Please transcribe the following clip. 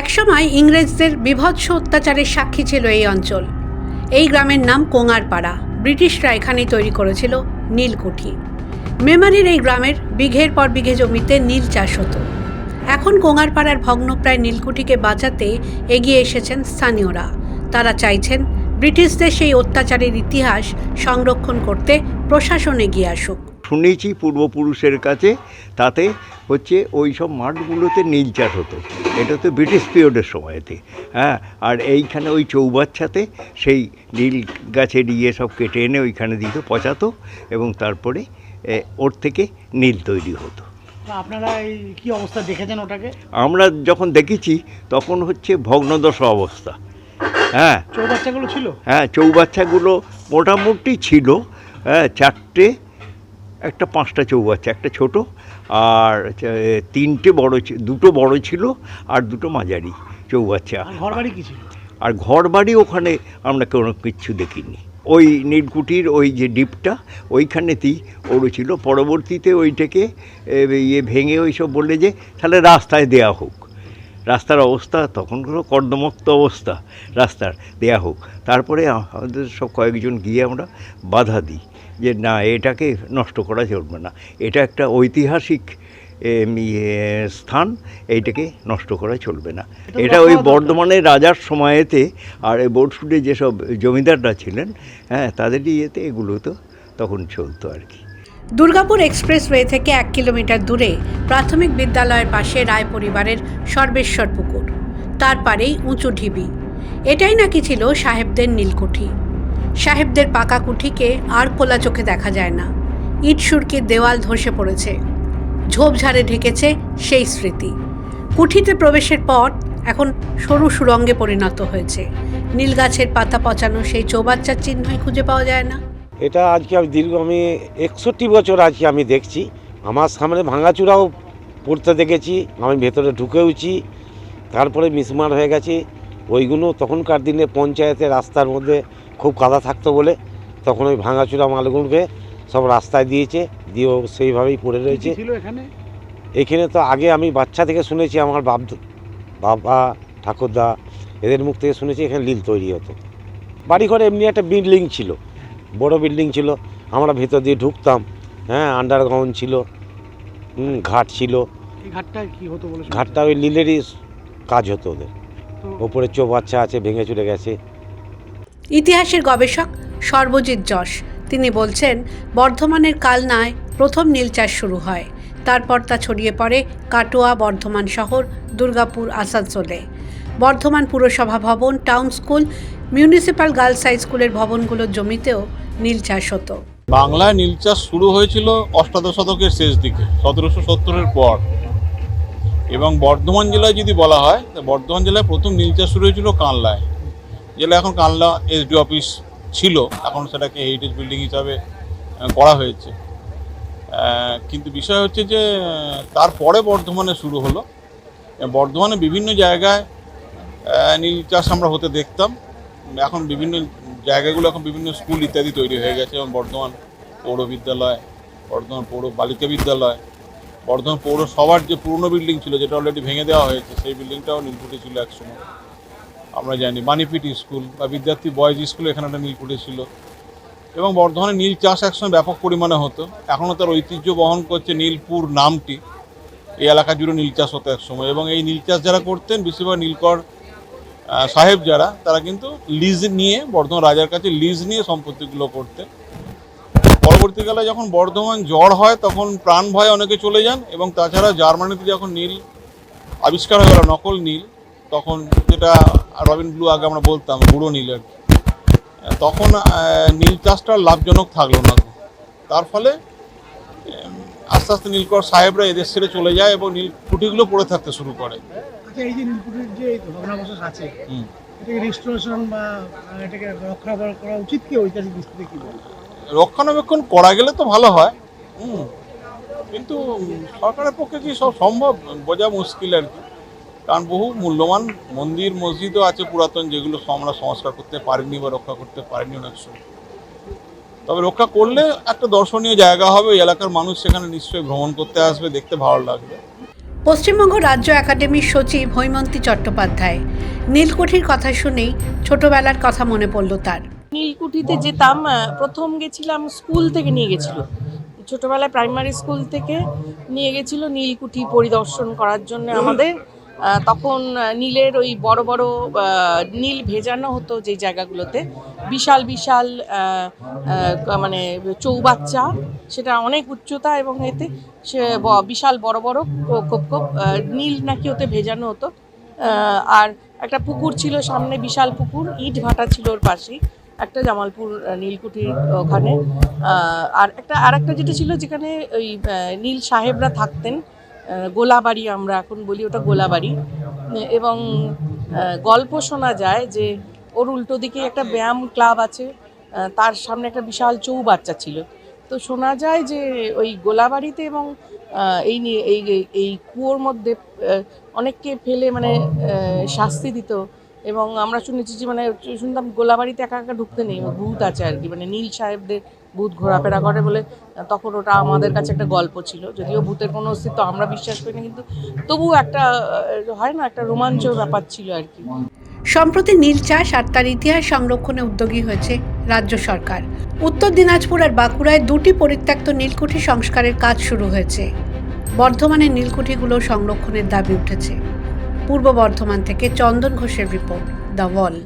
একসময় ইংরেজদের বিভৎস অত্যাচারের সাক্ষী ছিল এই অঞ্চল। এই গ্রামের নাম কোঙারপাড়া। ব্রিটিশরা এখানেই তৈরি করেছিল নীলকুঠি। মেমারির এই গ্রামের বিঘের পর বিঘে জমিতে নীল চাষ হতো। এখন কোঙারপাড়ার ভগ্নপ্রায় নীলকুঠিকে বাঁচাতে এগিয়ে এসেছেন স্থানীয়রা। তারা চাইছেন ব্রিটিশদের সেই অত্যাচারের ইতিহাস সংরক্ষণ করতে প্রশাসন এগিয়ে আসুক। শুনেছি পূর্বপুরুষের কাছে তাতে হচ্ছে ওই সব মাঠগুলোতে নীল চাষ হতো। এটা তো ব্রিটিশ পিরিয়ডের সময়তে হ্যাঁ? আর এইখানে ওই চৌবাচ্চাতে সেই নীল গাছের ইয়ে সব কেটে এনে ওইখানে দিত পচাতো এবং তারপরে ওর থেকে নীল তৈরি হতো। আপনারা এই কি অবস্থা দেখেছেন ওটাকে? আমরা যখন দেখেছি তখন হচ্ছে ভগ্নদশা অবস্থা হ্যাঁ? চৌবাচ্চাগুলো ছিল? হ্যাঁ চৌবাচ্চাগুলো মোটামুটি ছিল হ্যাঁ চারটে একটা পাঁচটা চৌবাচ্চা একটা ছোট আর তিনটে বড় দুটো বড় ছিল আর দুটো মাঝারি চৌবাচ্চা। আর ঘর বাড়ি কি ছিল? আর ঘর বাড়ি ওখানে আমরা কোনো কিচ্ছু দেখিনি। ওই নীলকুটির ওই যে ডিপটা ওইখানেতেই ওরও ছিল। পরবর্তীতে ওইটাকে ইয়ে ভেঙে ওই সব বললে যে তাহলে রাস্তায় দেয়া হোক। রাস্তার অবস্থা তখন কোনো কর্দমক্ত অবস্থা রাস্তার দেয়া হোক। তারপরে আমাদের সব কয়েকজন গিয়ে আমরা বাধা দিই। যে না এটাকে নষ্ট করা চলবে না। এটা একটা ঐতিহাসিক ইয়ে, স্থান এইটাকে নষ্ট করা চলবে না। এটা ওই। বর্ধমানের রাজার সময়েতে আর এই বোর্ডশুটে যেসব জমিদাররা ছিলেন হ্যাঁ তাদেরই ইয়েতে এগুলো তো তখন চলতো আর কি। দুর্গাপুর এক্সপ্রেসওয়ে থেকে এক কিলোমিটার দূরে প্রাথমিক বিদ্যালয়ের পাশে রায় পরিবারের সর্বেশ্বর পুকুর। তার পারেই উঁচু ঢিবি। এটাই নাকি ছিল সাহেবদের নীলকুঠি। সাহেবদের পাকা কুঠিকে আর খোলা চোখে দেখা যায় না। ইট সুরকির দেওয়াল ধসে পড়েছে। ঝোপঝাড়ে ঢেকেছে সেই স্মৃতি। কুঠিতে প্রবেশের পর এখন সরু সুরঙ্গে পরিণত হয়েছে। নীল গাছের পাতা পচানো সেই চৌবাচ্চার চিহ্নই খুঁজে পাওয়া যায় না। এটা আজকে আমি দীর্ঘ আমি একষট্টি বছর আজকে আমি দেখছি। আমার সামনে ভাঙাচুরাও পড়তে দেখেছি। আমি ভেতরে ঢুকেওছি। তারপরে মিসমার হয়ে গেছে। ওইগুলো তখনকার দিনে পঞ্চায়েতের রাস্তার মধ্যে খুব কাদা থাকতো বলে তখন ওই ভাঙাচুরা মালগুলোকে সব রাস্তায় দিয়েছে দিয়েও সেইভাবেই পড়ে রয়েছে। এখানে? তো আগে আমি বাচ্চা থেকে শুনেছি আমার বাপ বাবা ঠাকুরদা এদের মুখ থেকে শুনেছি এখানে লিল তৈরি হতো। বাড়িঘরে এমনি একটা বিল্ডিং ছিল বড় বিল্ডিং ছিল আমরা ভেতর দিয়ে ঢুকতাম হ্যাঁ আন্ডারগ্রাউন্ড ছিল হুম, ঘাট ছিল। ঘাটটা কি হতো ঘাটটা ওই লিলেরই কাজ হতো ওদের। ওপরে চৌবাচ্চা আছে ভেঙে চলে গেছে। ইতিহাসের গবেষক সর্বজিৎ যশ। তিনি বলছেন, বর্ধমানের কালনায় প্রথম নীল চাষ শুরু হয়। তারপর তা ছড়িয়ে পড়ে কাটোয়া, বর্ধমান শহর, দুর্গাপুর, আসানসোলে। বর্ধমান পুরসভা ভবন, town school, municipal girls high স্কুলের ভবনগুলোর জমিতেও নীল চাষ হতো। বাংলায় নীল চাষ শুরু হয়েছিল অষ্টাদশ শতকের শেষ দিকে, সতেরোশো সত্তরের পর। এবং বর্ধমান জেলায় যদি বলা হয় বর্ধমান জেলায় প্রথম নীল চাষ শুরু হয়েছিল কানলায় জেলা এখন কানলা এসডি অফিস ছিল, এখন সেটাকে হেরিটেজ বিল্ডিং হিসাবে করা হয়েছে। কিন্তু বিষয় হচ্ছে যে তারপরে বর্ধমানে শুরু হলো। বর্ধমানে বিভিন্ন জায়গায় চাষ আমরা হতে দেখতাম। এখন বিভিন্ন জায়গাগুলো, এখন বিভিন্ন স্কুল ইত্যাদি তৈরি হয়ে গেছে। যেমন বর্ধমান পৌর বিদ্যালয়, বর্ধমান পৌর বালিকা বিদ্যালয়, বর্ধমান পৌরসভার যে পুরনো বিল্ডিং ছিল, যেটা অলরেডি ভেঙে দেওয়া হয়েছে, সেই বিল্ডিংটাও নীলকুঠি ছিল একসময় আমরা জানি বাণীপীঠ স্কুল বা বিদ্যার্থী বয়েজ স্কুল এখানে একটা নীলকুঠি ছিল। এবং বর্ধমানে নীল চাষ একসময় ব্যাপক পরিমাণে হতো। এখনও তার ঐতিহ্য বহন করছে নীলপুর নামটি। এই এলাকা জুড়ে নীল চাষ হতো একসময়। এবং এই নীল চাষ যারা করতেন, বেশিরভাগ নীলকর সাহেব যারা, তারা কিন্তু লিজ নিয়ে, বর্ধমান রাজার কাছে লিজ নিয়ে সম্পত্তিগুলো করতেন। পরবর্তীকালে যখন বর্ধমান জ্বর হয়, তখন প্রাণ ভয়ে অনেকে চলে যান। এবং তাছাড়া জার্মানিতে যখন নীল আবিষ্কার হয়ে গেল, নকল নীল তখন যেটা রবিন ব্লু আগে আমরা বলতাম গুঁড়ো নীল আর কি। তখন নীল চাষটা লাভজনক থাকল না। তার ফলে আস্তে আস্তে নীলকর সাহেবরা এদের ছেড়ে চলে যায় এবং নীল কুঠিগুলো পড়ে থাকতে শুরু করে। আচ্ছা এই যে নীলকুঠির যে ভগ্নাবশেষ আছে এটাকে রেস্টোরেশন বা এটাকে রক্ষা করা করা উচিত কি ঐতিহাসিক দৃষ্টিতে কি রক্ষণাবেক্ষণ করা গেলে তো ভালো হয়। হুম। কিন্তু সরকারের পক্ষে কি সব সম্ভব? বোঝা মুশকিল আর কি। কারণ বহু মূল্যবান মন্দির মসজিদও আছে পুরাতন যেগুলো আমরা সংস্কার করতে পারিনি বা রক্ষা করতে পারিনি অনেক সময়। তবে রক্ষা করলে একটা দর্শনীয় জায়গা হবে এলাকার মানুষ সেখানে নিশ্চয়ই ভ্রমণ করতে আসবে দেখতে ভালো লাগবে। পশ্চিমবঙ্গ রাজ্য একাডেমির সচিব হৈমন্তী চট্টোপাধ্যায়। নীলকুঠির কথা শুনেই ছোটবেলার কথা মনে পড়ল তার। নীলকুঠিতে যেতাম প্রথম গেছিলাম স্কুল থেকে নিয়ে গেছিল। ছোটবেলায় প্রাইমারি স্কুল থেকে নিয়ে গেছিল নীলকুঠি পরিদর্শন করার জন্য আমাদের। তখন নীলের ওই বড় বড় নীল ভেজানো হতো যে জায়গাগুলোতে। বিশাল বিশাল মানে চৌবাচ্চা, সেটা অনেক উচ্চতা এবং এতে সে বিশাল বড় বড় কোপ কোপ নীল নাকি ওতে ভেজানো হতো। আর একটা পুকুর ছিল সামনে, বিশাল পুকুর, ইট ভাটা ছিল ওর পাশেই, একটা জামালপুর নীলকুঠির ওখানে। আর একটা আর একটা যেটা ছিল যেখানে ওই নীল সাহেবরা থাকতেন গোলাবাড়ি আমরা এখন বলি, ওটা গোলাবাড়ি। এবং গল্প শোনা যায় যে ওর উল্টো দিকে একটা ব্যায়াম ক্লাব আছে তার সামনে একটা বিশাল চৌবাচ্চা ছিল। তো শোনা যায় যে ওই গোলাবাড়িতে এবং এই নিয়ে, এই, এই- এই কুয়োর মধ্যে অনেককে ফেলে মানে শাস্তি দিত। এবং আমরা শুনেছি যে মানে শুনতাম গোলাবাড়িতে একা একা ঢুকতে নেই, ভূত আছে আর কি। মানে নীল সাহেবদের ভূত ঘোরাফেরা করে বলে তখন ওটা আমাদের কাছে একটা গল্প ছিল। যদিও ভূতের কোনো অস্তিত্ব আমরা বিশ্বাস করি না, কিন্তু তবুও একটা হয় না, একটা রোমাঞ্চ ব্যাপার ছিল আর কি। সম্প্রতি নীল চাষ আর তার ইতিহাস সংরক্ষণে উদ্যোগী হয়েছে রাজ্য সরকার। উত্তর দিনাজপুর আর বাঁকুড়ায় দুটি পরিত্যক্ত নীলকুঠি সংস্কারের কাজ শুরু হয়েছে। বর্ধমানের নীলকুঠিগুলো সংরক্ষণের দাবি উঠেছে। পূর্ব বর্ধমান থেকে চন্দন ঘোষের রিপোর্ট দ্য ওয়াল